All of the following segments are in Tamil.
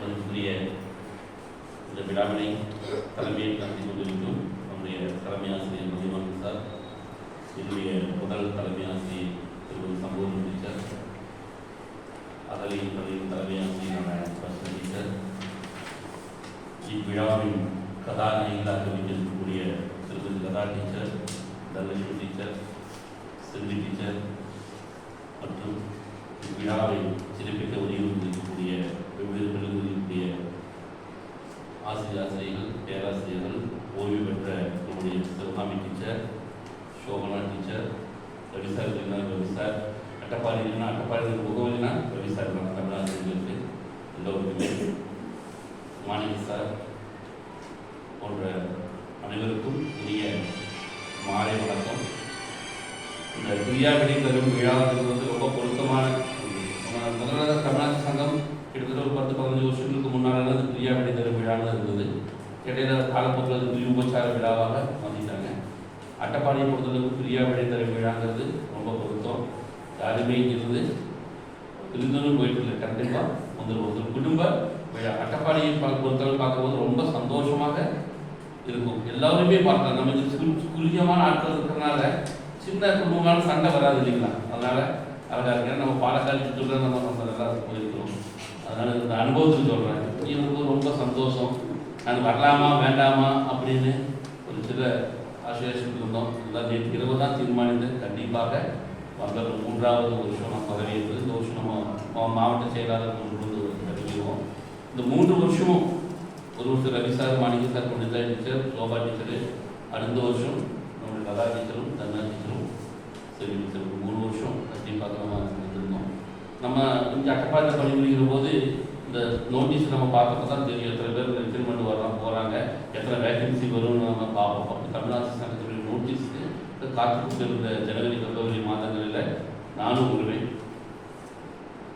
மதிப்புரிய இந்த விழாவினை தலைமையை நடத்தி கொண்டிருக்கும் நம்முடைய தலைமை ஆசிரியர் மதிமன் சார் என்னுடைய முதல் தலைமை ஆசிரியர் திருமதி சம்பவம் டீச்சர் அதலின் பள்ளியின் தலைமை ஆசிரியரான பசுமன் டீச்சர். இவ்விழாவின் கதாநாயகிகளாக வைத்திருக்கக்கூடிய திருமதி Katha teacher Dhanalakshmi teacher Selvi teacher மற்றும் இவ்விழாவை சிறப்பிக்க உதவியிருக்கக்கூடிய ஆசிரியர்கள் பேராசிரியர்கள் ஓய்வு பெற்ற நம்முடைய Sivakami teacher Sobhana teacher Ravi sir இல்லைன்னா ரவி சார் அட்டப்பாடி இல்லைன்னா அட்டப்பாடி முகவலினா ரவி சார் தான் தமிழாசிரியர்களுக்கு எல்லோருக்குமே மாணவி சார் போன்ற அனைவருக்கும் இனிய மாலை வணக்கம் இந்த துரியாவிடை தரும் விழாவுக்கு வந்து ரொம்ப பொருத்தமான ஒன்று. முதல்ல தமிழ்நாட்டு சங்கம் கிட்டத்தட்ட ஒரு பத்து பதினஞ்சு வருஷங்களுக்கு இடையில காலப்போக்கில் அது உபச்சார விழாவாக மாற்றிட்டாங்க. அட்டப்பாடியை பொறுத்தளவுக்கு பிரியா தரும் விழாங்கிறது ரொம்ப பொருத்தம். யாருமே இங்கிருந்து இருந்தும் போயிட்டு இல்லை கண்டிப்பாக முதல் ஒரு குடும்ப விழா. அட்டப்பாடியை பார்க்க பொறுத்தளவு பார்க்கும்போது ரொம்ப சந்தோஷமாக இருக்கும். எல்லாருமே பார்க்கலாம். நம்ம இந்த குறுகியமான ஆட்கள் இருக்கிறனால சின்ன குடும்பமான சண்டை வராது இல்லைங்களா? அதனால அழகாக இருக்கு நம்ம பாலக்காடு சுற்றுலா நம்ம நம்ம நல்லா போயிருக்கிறோம். அதனால இந்த அனுபவத்துக்கு சொல்றேன். இவங்களுக்கு ரொம்ப சந்தோஷம். நாங்கள் வரலாமா வேண்டாமா அப்படின்னு ஒரு சில அசோசியேஷன் இருந்தோம் எல்லாம் நேற்று இரவு தான் தீர்மானித்து கண்டிப்பாக வந்த மூன்றாவது வருஷம் நம்ம என்பது இந்த வருஷம் நம்ம மாவட்ட செயலாளர் கொண்டு அறிவிக்கிறோம் இந்த மூன்று வருஷமும் ஒரு வருஷம் ரவி சார் மாணிக்க சார் கொண்டிருந்த டீச்சர் சோபா டீச்சரு அடுத்த வருஷம் நம்முடைய கதா டீச்சரும் தன்னா டீச்சரும் சரி டீச்சரும் மூணு வருஷம் கண்டிப்பாக நம்ம இருந்தோம் நம்ம இங்கே அட்டப்பாடி பணிபுரிகிற போது இந்த நோட்டீஸ் நம்ம பார்க்கறது தான் தெரியும். எத்தனை பேர் ரெக்ரூட்மெண்ட் வர்றாங்க போகிறாங்க எத்தனை வேகன்சி வரும்னு நம்ம பார்ப்போம். அப்போ தமிழ்நாடு சங்கத்துடைய நோட்டீஸ்க்கு காத்து ஜனவரி பிப்ரவரி மாதங்களில் நானும் வருவேன்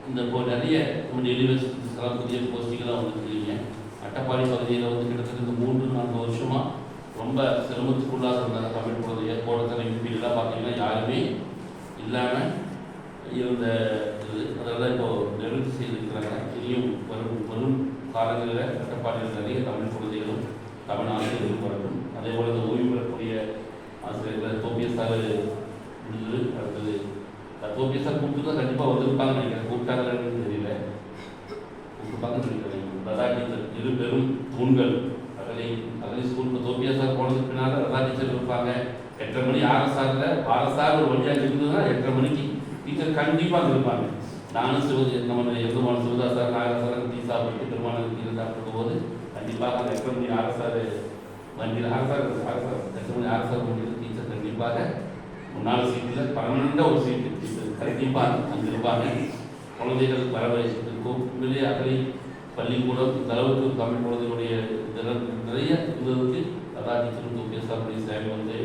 இந்த இப்போ நிறைய நம்ம யூனிவர்சிட்டிஸ்லாம் புதிய போஸ்டிங்கெல்லாம் வந்துருக்கீங்க அட்டப்பாடி பகுதியில் வந்து கிட்டத்தட்ட இந்த மூன்று நான்கு வருஷமாக ரொம்ப சிரமத்துக்குள்ளாக இருந்தாங்க தமிழ் குழந்தைய கோடத்தனை யூபிலாம் பார்த்தீங்கன்னா யாருமே இல்லாமல் இருந்த இது. அதெல்லாம் இப்போது செய்திருக்கிறாங்க. இனியும் வரும் வரும் காலங்களில் அட்டப்பாடியில் நிறைய தமிழ் குழந்தைகளும் தமிழ் ஆசிரியர்களும் வரட்டும். அதே போல் இந்த ஓய்வு பெறக்கூடிய ஆசிரியர்கள் தோப்பியஸாக சார் முடிஞ்சது அடுத்தது தோப்பியஸாக சார் கூப்பிட்டு தான் கண்டிப்பாக வந்திருப்பாங்க நினைக்கிறேன் கூப்பிட்டாங்கன்னு தெரியல. கூப்பிட்டுப்பாங்கன்னு நினைக்கிறேன். ரதா டீச்சர் இரு பெரும் தூண்கள். அகலை அகலை ஸ்கூலுக்கு தோப்பியஸாக சார் போனதுக்கு பின்னால் ரதா டீச்சர் இருப்பாங்க. எட்டரை மணி ஆர்எஸ்ஆரில் ஆர்எஸ்ஆர் ஒரு வழியாக இருந்ததுன்னா எட்டரை மணிக்கு டீச்சர் கண்டிப்பாக இருப்பாங்க நானும் சிவஜி நம்ம எதுமான சிவதா சார் நாகர சார் டீ சாப்பிட்டு பெருமாள் டீ சாப்பிட்டு போது கண்டிப்பாக அந்த எட்டரை அரசர் வண்டியில் அரசர் அரசர் எட்டரை அரசர் வண்டியில் டீச்சர் கண்டிப்பாக முன்னாள் சீட்டில் பர்மனெண்டாக ஒரு சீட்டு டீச்சர் கண்டிப்பாக அங்கிருப்பாங்க குழந்தைகள் வர வயசுக்கும் உண்மையிலேயே அகலை பள்ளிக்கூடம் இந்த அளவுக்கு தமிழ் குழந்தைகளுடைய திறன் நிறைய இருந்ததுக்கு அதான் டீச்சரும் தூக்கிய சேவை வந்து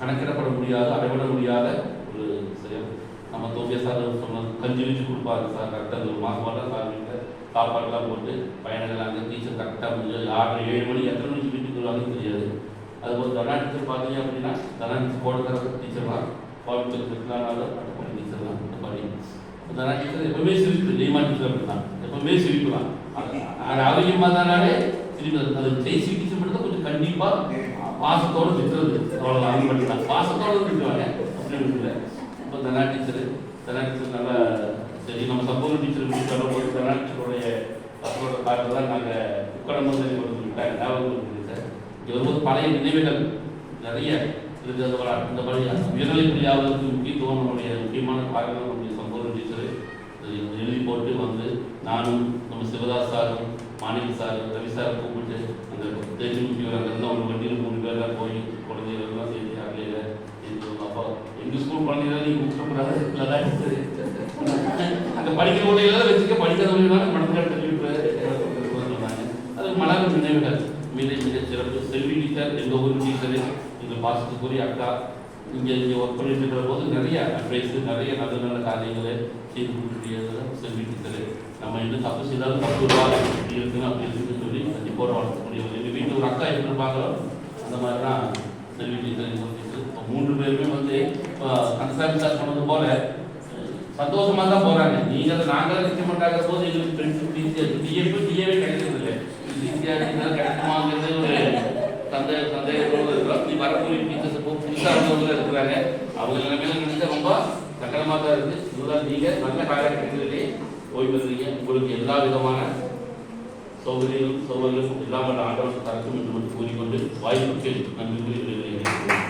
கணக்கிடப்பட முடியாத அளவிட முடியாத ஒரு செயல். நம்ம தோப்பிய சார் சொன்னது கஞ்சி வச்சு கொடுப்பாரு சார் கரெக்டாக ஒரு மாதம் சார் வீட்டில் சாப்பாடுலாம் போட்டு பயணங்கள் அங்கே டீச்சர் கரெக்டாக முடிஞ்சது ஆறு ஏழு மணி எத்தனை மணிக்கு வீட்டுக்கு வருவாங்கன்னு தெரியாது. அதுபோல் தனா டீச்சர் பார்த்தீங்க அப்படின்னா தனா. டீச்சர் போடுற டீச்சர்லாம் கோயம்புத்தூர் திருநாளாலும் அட்டப்படி டீச்சர்லாம் அட்டப்பாடி தனா டீச்சர் எப்பவுமே சிரிப்பு நெய்மா டீச்சர் அப்படின்னா எப்பவுமே சிரிப்புலாம் ஆரோக்கியமாக தானாலே சிரிப்பு அது- ஜெய்சி டீச்சர் மட்டும் தான் கொஞ்சம் கண்டிப்பாக பாசத்தோட திட்டுறது. அவ்வளோ அது மட்டும் தான் பாசத்தோட திட்டுவாங்க. அப்படின்னு இல்லை இப்போ தனா டீச்சர் தனா டீச்சர் நல்லா சரி நம்ம சப்போர்ட் டீச்சர் முடிச்சாலும் சொல்லும்போது தனா டீச்சருடைய பசங்களோட பார்த்து தான் நாங்கள் உட்காரம் போது கொடுத்துருக்காங்க ஞாபகம் இருக்குது சார் இங்கே வரும்போது பழைய நினைவுகள் நிறைய இருக்குது அந்த இந்த பழைய உயர்நிலை பள்ளியாவதற்கு முக்கியத்துவம் நம்முடைய முக்கியமான காரணம் நம்முடைய சம்பூர்ண டீச்சர் எழுதி போட்டு வந்து நானும் நம்ம சிவதாஸ் சாரும் மாணிக்க சார் ரவி சார் கூப்பிட்டு அந்த தேஜமுக்கி அங்கே இருந்து அவங்க வண்டியில் மூணு பேர்லாம் போய் குழந்தைகள்லாம் செய்து அகலையில் சேர்த்து அப்பா எங்கள் ஸ்கூல் குழந்தைகளை நீங்கள் கூப்பிடக்கூடாது இல்லை அங்கே படிக்கிற குழந்தைகளை வச்சுக்க படிக்காதவங்களால மனதில் தள்ளிவிடுறாரு அது மலர் நினைவுகள் மிக மிக சிறப்பு. செல்வி டீச்சர் எங்கள் ஊர் டீச்சரு எங்கள் பாசத்துக்குரிய அக்கா இங்கே இங்கே ஒர்க் பண்ணிட்டு இருக்கிற போது நிறைய அட்வைஸ் நிறைய நல்ல நல்ல காரியங்களை செய்து கொடுக்கக்கூடியது செல்வி டீச்சர் நம்ம இன்னும் தப்பு செய்தாலும் தப்பு இப்படி இருக்குன்னு அப்படி இருக்குன்னு சொல்லி கண்டிப்பாக வளர்க்கக்கூடிய எங்கள் வீட்டில் ஒரு அக்கா எப்படி பார்க்குறோம் அந்த மாதிரி தான் செல்வி டீச்சர் மூன்று பேருமே வந்து இப்போ கந்தசாமி சார் சொன்னது போல சந்தோஷமா தான் போறாங்க. நீங்க நாங்களும் நிக்க மாட்டாங்க போது எங்களுக்கு ஃப்ரெண்ட்ஷிப் இப்படி இப்படி டிஎஃப் டிஏவே கிடைக்கிறது இல்லை. ஈஸியாக கிடைக்குமாங்கிறது ஒரு சந்தேக சந்தேகத்தோடு இருக்கிறோம் நீ வரக்கூடிய டீச்சர்ஸ் இப்போ புதுசாக இருந்தவங்க இருக்கிறாங்க. அவங்க எல்லாமே நினைச்சா ரொம்ப சக்கரமாக தான் இருக்குது இதுதான் நீங்கள் நல்ல காலகட்டத்திலே ஓய்வு பெறுறீங்க உங்களுக்கு எல்லா விதமான சௌகரியம் சௌகரியம் இல்லாமல் ஆண்டவர் தரக்கும் என்று மட்டும் கூறிக்கொண்டு வாய்ப்புக்கு நன்றி கூறி விடுகிறேன்